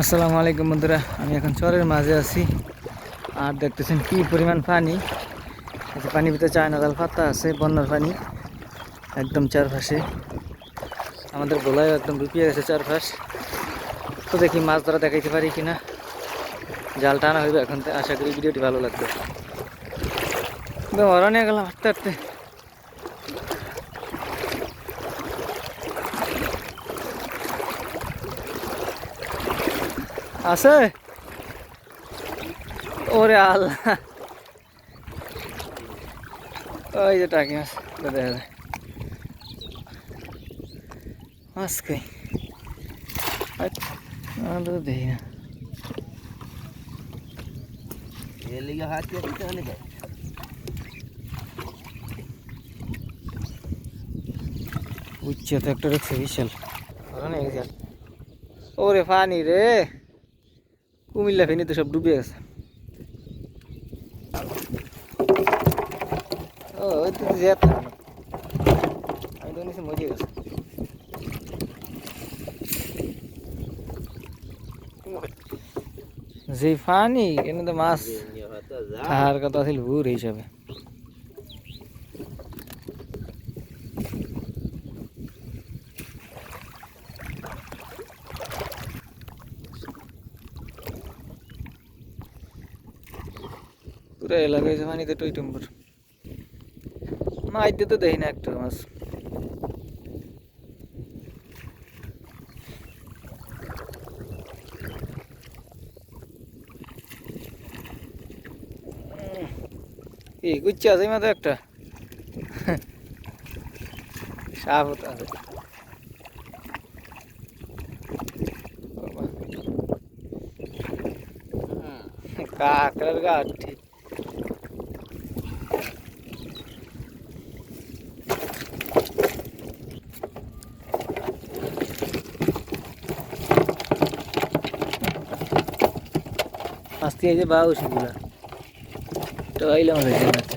আসসালামু আলাইকুম বন্ধুরা, আমি এখন চরের মাঝে আছি। আর দেখতেছেন কি পরিমাণ পানি। পানি ভিতরে চায়না জাল পাতা আছে, বন্যার পানি একদম চারপাশে। আমাদের গোলায় একদম ডুবিয়ে গেছে চারপাশ। তো দেখি মাছ ধরা দেখাইতে পারি কিনা। জাল টানা হইবে এখন আশা করি ভিডিওটি ভালো লাগবে। অরণ্য গেলাম হাঁটতে হাঁটতে। আছে? ওরে আল্লাহ। ওই যে টাকি মাছ দেখা যায়। মাছ কই? তো দেখি না। হাত একটা রেখেছে বিশাল ওরে পানি রে। কুমিল্লা ফেনি তো সব ডুবে গেছে ও ওই তো যেত আমি তো নিচে মজে গেছে। যে ফানি কেন তো মাছ। খাওয়ার কথা ছিল ভুর হিসাবে। পুরো এলাকায় যে পানিতে টই টম্বর মাছ তো দেখি না একটা মাছ কি গুচ্ছি আছে মাত্র একটা। সাপ হতে আছে কাকড়ার গাছ আস্তে যে বাউস এগুলা তো আইলাম হয়েছে নাতে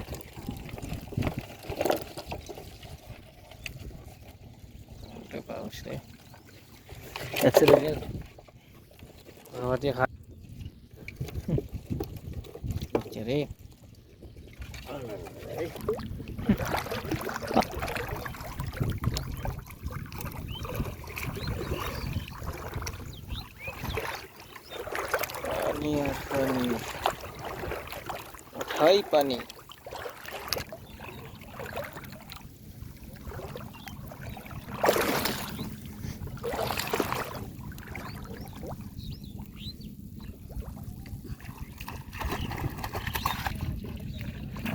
রে। পানি আর পানি। ওঠাই পানি।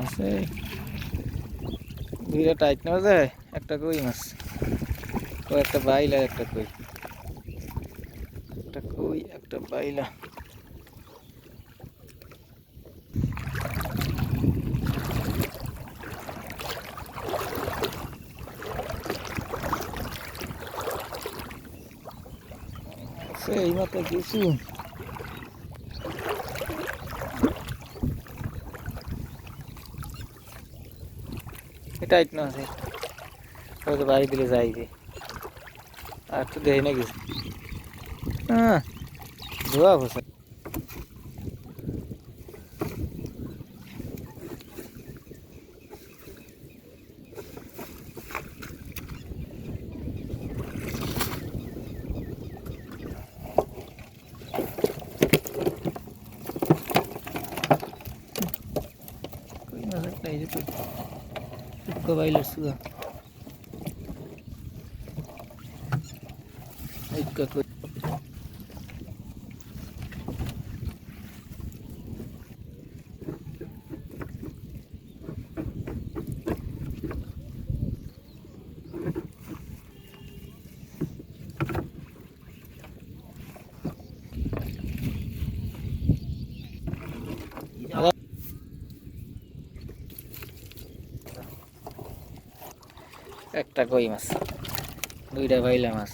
আছে। দুইটা টাইট নেওয়া যায়, একটা কই মাছ? ও একটা বাইলা একটা কই? একটা কই, একটা বাইলা। সেই মতো কিছু টাইট না আছে হয়তো বাড়ি দিলে যাইবে আর তো দেয় না কিছু হ্যাঁ ধোয়া বসে কই মাছ একটা এই যে একটা কই মাছ দুইটা বাইলা মাছ